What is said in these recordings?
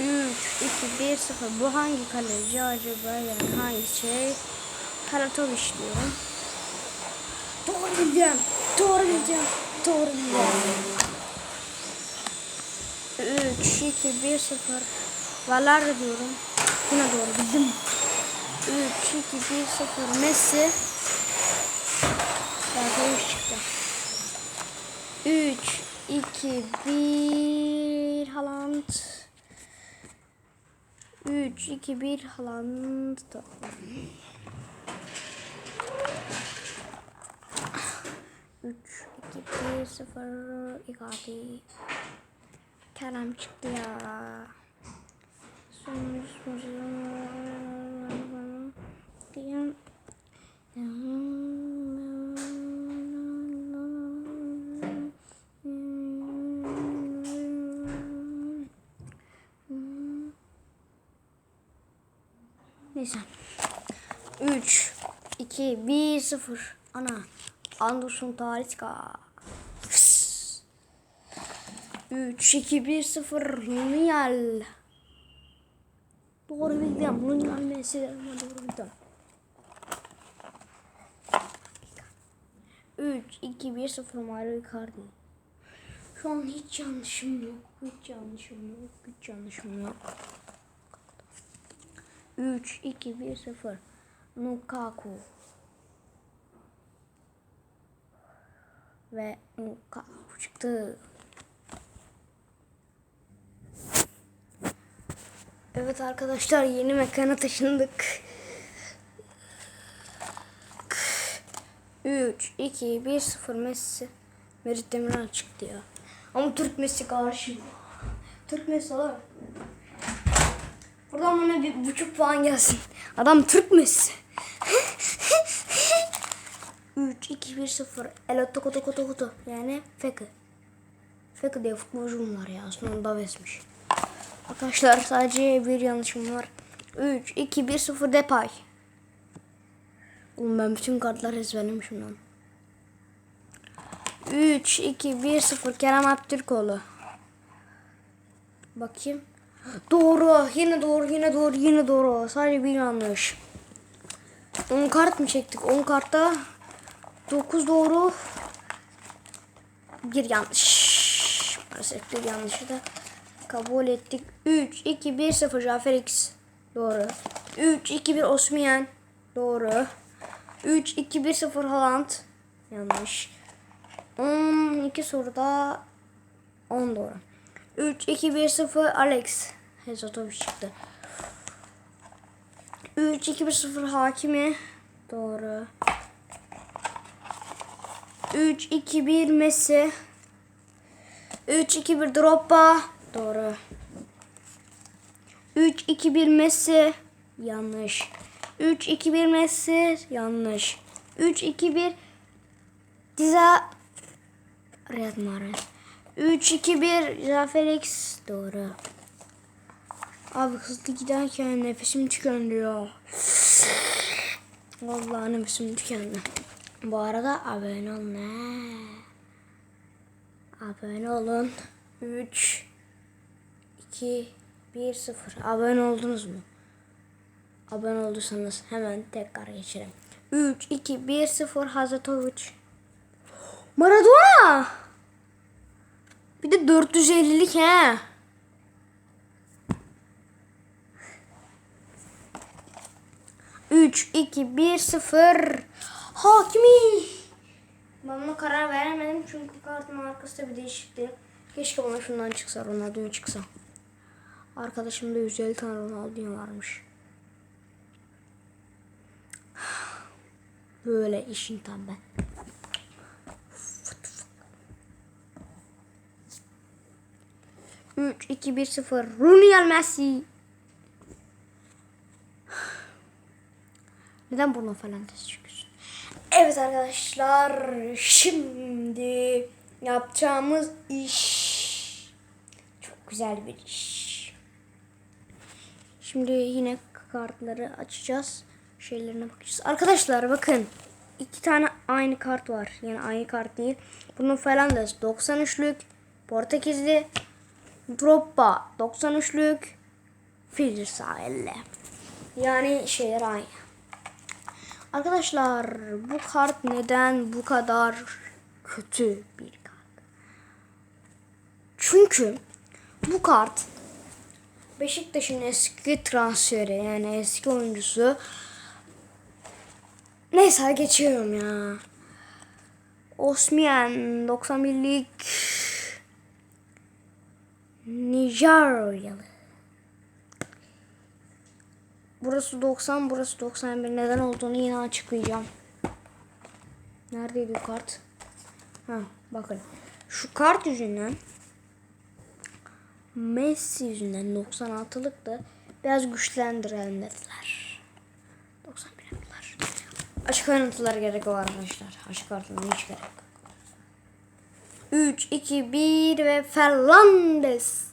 2, 1, 0. Bu hangi kaleci acaba? Yani hangi şey? Karatoviç diyorum. Doğru bileceğim. Doğru bileceğim. Doğru bileceğim. 3, 2, 1, 0. Valar diyorum. Yine doğru bildim. 3, 2, 1, 0. Messi. Karatoviç çıktı. 3, 2, 1. Haaland. 3, 2, 1. Haaland. Üç, iki, bir, sıfır, Icardi. Kerem çıktı ya. Sonuç diyem. Neyse. 3, 2, 1, 0. Ana. Anderson Talisca. 3, 2, 1, 0. Lunyal. Doğru bildim. Lunyal. Ama doğru bildim. 3, 2, 1, 0. Mario Icardi. Şu an hiç yanlışım yok. Hiç yanlışım yok. Hiç yanlışım yok. 3, 2, 1, 0. Lukaku. Ve Lukaku çıktı. Evet arkadaşlar yeni mekana taşındık. 3, 2, 1, 0 Messi. Merit Demiral çıktı ya. Ama Türk Messi karşı. Türk Messi olur. Buradan bana bir buçuk puan gelsin. Adam Türk Messi. 3, 2, 1, 0. Elo toko toko toko toko. Yani Fekı. Fekı diye futbolcum var ya. Aslında Daves'miş. Arkadaşlar sadece bir yanlışım var. 3, 2, 1, 0 Depay. Oğlum ben bütün kartları ezberlemişim lan. 3, 2, 1, 0 Kerem Aktürkoğlu. Bakayım. Doğru. Yine doğru. Yine doğru. Yine doğru. Sadece bir yanlış. 10 kart mı çektik? 10 kartta 9 doğru. Bir yanlış. Maalesef bir yanlışı da kabul ettik. 3, 2, 1, 0 Cafer X. Doğru. 3, 2, 1 Osmiyen. Doğru. 3, 2, 1, 0 Haaland. Yanlış. 12 soruda 10 doğru. 3, 2, 1, 0 Alex. Hezotovic çıktı. 3, 2, 1, 0 Hakimi. Doğru. 3, 2, 1 Messi. 3, 2, 1 Drogba. Doğru. 3, 2, 1 Messi. Yanlış. 3, 2, 1 Messi. Yanlış. 3, 2, 1 Diza Riyad Mahrez. 3, 2, 1 Zafer X. Doğru. Abi hızlı giderken nefesim tükeniyor. Vallahi nefesim tükendi. Bu arada abone olun. ne? Abone olun. 3 2 1 0. Abone oldunuz mu? Abone olduysanız hemen tekrar geçelim. 3 2 1 0 Hazretovic. Maradona. Bir de 450'lik he. Üç, iki, bir, sıfır. Hakimi. Ben buna karar veremedim çünkü kartın arkasında bir değişiklik. Keşke bana şundan çıksa Ronaldinho çıksa. Arkadaşımda 150 tane Ronaldinho varmış. Böyle işin tam ben. Üç, iki, bir, sıfır. Rooney Messi. Neden burnu falan test çıkıyorsun? Evet arkadaşlar. Şimdi yapacağımız iş çok güzel bir iş. Şimdi yine kartları açacağız. Şeylerine bakacağız. Arkadaşlar bakın. iki tane aynı kart var. Yani aynı kart değil. Bunun falan da 93'lük. Portekizli. Drogba 93'lük. Freestyle. Yani şeyler aynı. Arkadaşlar bu kart neden bu kadar kötü bir kart? Çünkü bu kart Beşiktaş'ın eski transferi yani eski oyuncusu Neyse geçiyorum ya. Osman 91'lik Nijeryalı. Burası 90, burası 91. Neden olduğunu yine açıklayacağım. Neredeydi o kart? Ha, bakın. Şu kart yüzünden Messi yüzünden 96'lık da biraz güçlendirelim dediler. 91 yaptılar. Açık ayrıntılara gerek var arkadaşlar. Açık ayrıntılara hiç gerek yok. 3, 2, 1 ve Fernandes.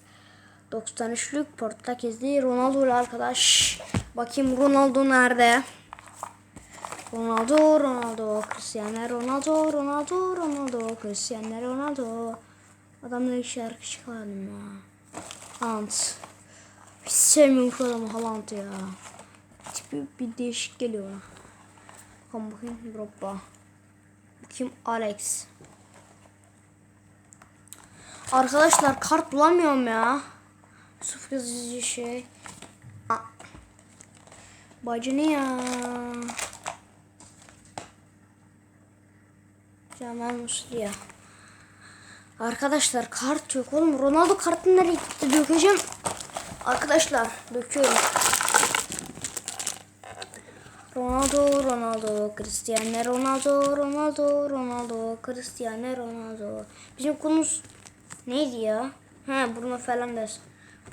93'lük Portekizli Ronaldo ile arkadaş. Bakayım Ronaldo nerede? Ronaldo, Ronaldo, Cristiano Ronaldo, Ronaldo, Ronaldo, Cristiano Ronaldo. Adamla bir şarkı çıkardım ya. Haaland. Hiç sevmiyorum şu adamı Haaland ya. Tipi bir değişik geliyor. Bakalım bakayım Drogba. Bakayım Alex. Arkadaşlar kart bulamıyorum ya. Sıfır yazıcı şey. Aa. Bacı ne ya? Cemal Muslia. Arkadaşlar kart yok oğlum. Ronaldo kartını nereye gitti? Dökeceğim. Arkadaşlar döküyorum. Ronaldo, Ronaldo, Cristiano Ronaldo, Ronaldo, Ronaldo, Cristiano Ronaldo. Bizim konumuz neydi ya? Ha Bruno Fernandes.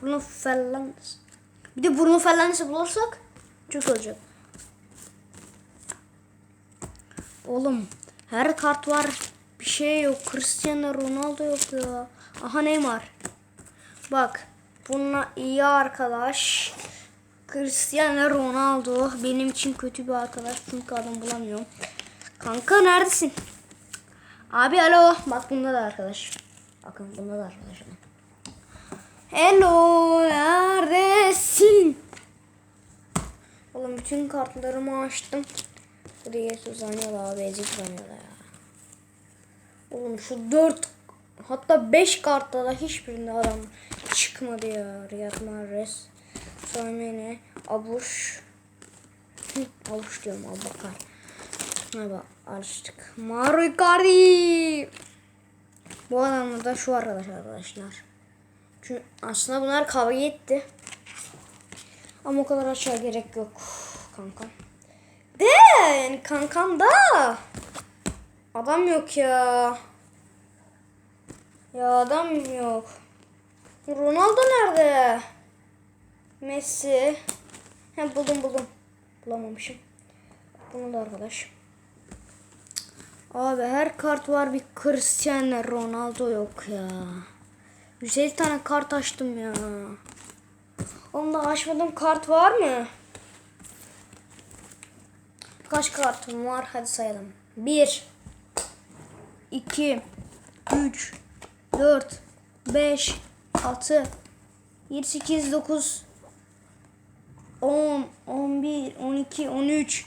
Bruno Fernandes. Bir de Bruno Fernandes'i bulursak çok olacak. Oğlum her kart var. Bir şey yok. Cristiano Ronaldo yok ya. Aha Neymar. Bak bununla iyi arkadaş. Cristiano Ronaldo benim için kötü bir arkadaş çünkü adam bulamıyorum. Kanka neredesin? Abi alo. Bak bunda da arkadaş. Bakın bunda da arkadaş. Hello neredesin? Oğlum bütün kartlarımı açtım. Buraya uzanıyorlar abi ezik uzanıyorlar ya. Oğlum şu dört hatta beş kartta da hiçbirinde adam çıkmadı ya. Riyad Mahrez, Samene, Abuş. Abuş diyorum Abubakar. Ha bak açtık. Mario Icardi. Bu adamla da şu arkadaş arkadaşlar. Çünkü aslında bunlar kavga etti. Ama o kadar aşağı gerek yok kankam. De yani kankam da adam yok ya. Ya adam yok. Ronaldo nerede? Messi. He buldum buldum. Bulamamışım. Bunu da arkadaş. Abi her kart var bir Cristiano Ronaldo yok ya. 150 tane kart açtım ya. Onda açmadığım kart var mı? Kaç kartım var? Hadi sayalım. 1 2 3 4 5 6 7 8 9 10 11 12 13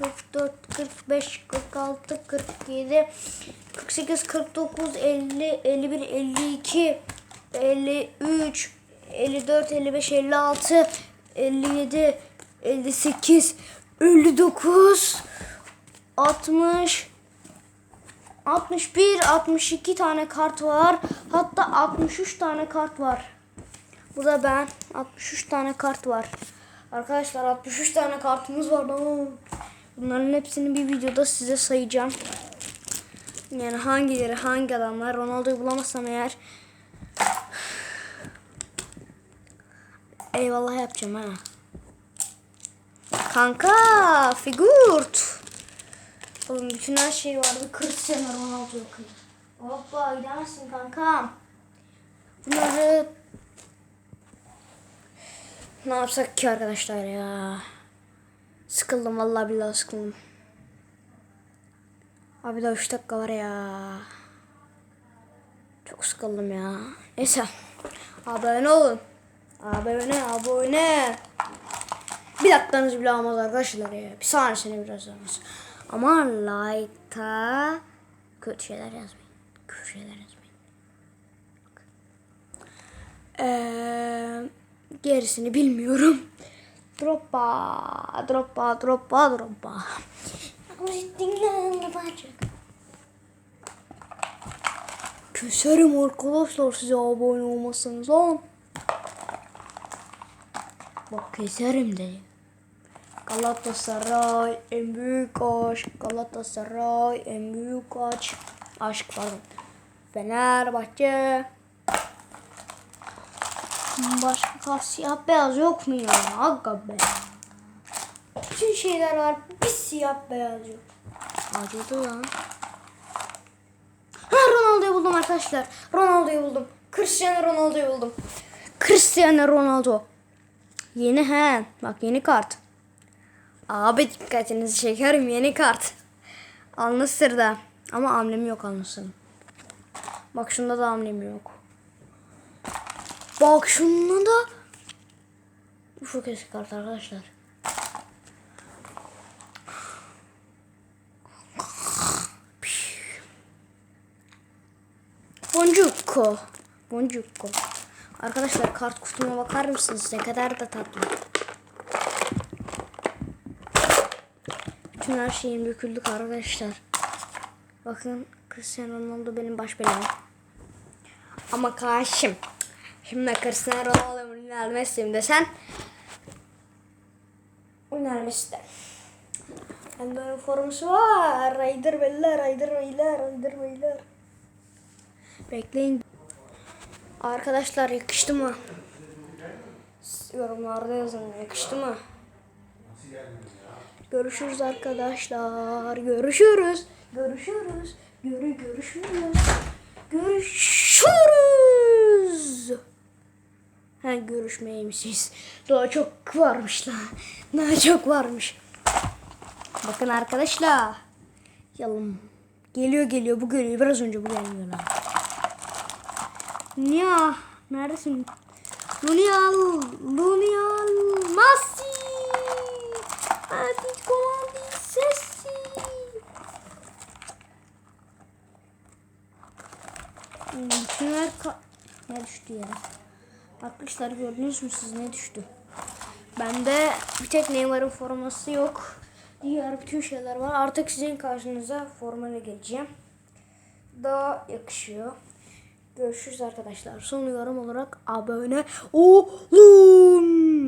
44 45 46 47 48 49 50 51 52 53 54 55 56 57 58 59 60 61 62 tane kart var. Hatta 63 tane kart var. Bu da ben. 63 tane kart var. Arkadaşlar 63 tane kartımız var. Oo. Bunların hepsini bir videoda size sayacağım. Yani hangileri hangi adamlar Ronaldo'yu bulamazsam eğer eyvallah yapacağım ha. Kanka figürt. Oğlum bütün her şey vardı. Cristiano Ronaldo yakın. Hoppa gidemezsin kanka. Bunları ne yapsak ki arkadaşlar ya? Sıkıldım vallahi billahi sıkıldım. Abi daha 3 dakika var ya. Çok sıkıldım ya. Neyse. Abone olun. Abone abone. Bir dakikanız bile almaz arkadaşlar ya. Bir saniyesini biraz almaz. Ama like'ta kötü şeyler yazmayın. Kötü şeyler yazmayın. Ee, gerisini bilmiyorum. Droppa, droppa, droppa, droppa. Küserim arkadaşlar size abone olmasanız lan. Bak keserim dedi. Galatasaray en büyük aşk. Galatasaray en büyük aşk. Aşk pardon. Fenerbahçe. Başka siyah beyaz yok mu ya? Aga be. Bütün şeyler var. Bir siyah beyaz yok. Acıdı lan. Ha Ronaldo'yu buldum arkadaşlar. Ronaldo'yu buldum. Cristiano Ronaldo'yu buldum. Cristiano Ronaldo. Yeni he. Bak yeni kart. Abi dikkatinizi çekerim yeni kart. Alnısır'da. Ama amblemi yok Alnısır'ın. Bak şunda da amblemi yok. Bak şunda da. Bu çok eski kart arkadaşlar. Boncukko. Boncukko. Arkadaşlar kart kutuma bakar mısınız? Ne kadar da tatlı. Bütün her şeyim döküldük arkadaşlar. Bakın Cristiano Ronaldo benim baş belam. Ama karşım. Şimdi Cristiano Lionel Messi'yim desen. Lionel Messi. Hem de forması var. Raider beyler, Raider beyler, Raider beyler. Bekleyin. Arkadaşlar yakıştı mı? Yorumlarda yazın yakıştı mı? Görüşürüz arkadaşlar. Görüşürüz. Görüşürüz. Görü görüşürüz. Görüşürüz. Ha görüşmeymişiz. Daha çok varmış lan. Daha çok varmış. Bakın arkadaşlar. Yalım. Geliyor geliyor bu geliyor. Biraz önce bu gelmiyor lan. Nia. Neredesin? Lunial. Lunial. Messi. Hadi komandi sesi. Şunlar ka- ne düştü ya? Arkadaşlar gördünüz mü siz ne düştü? Bende bir tek Neymar'ın forması yok. Diğer bütün şeyler var. Artık sizin karşınıza formayla geleceğim. Daha yakışıyor. Görüşürüz arkadaşlar. Son yorum olarak abone olun.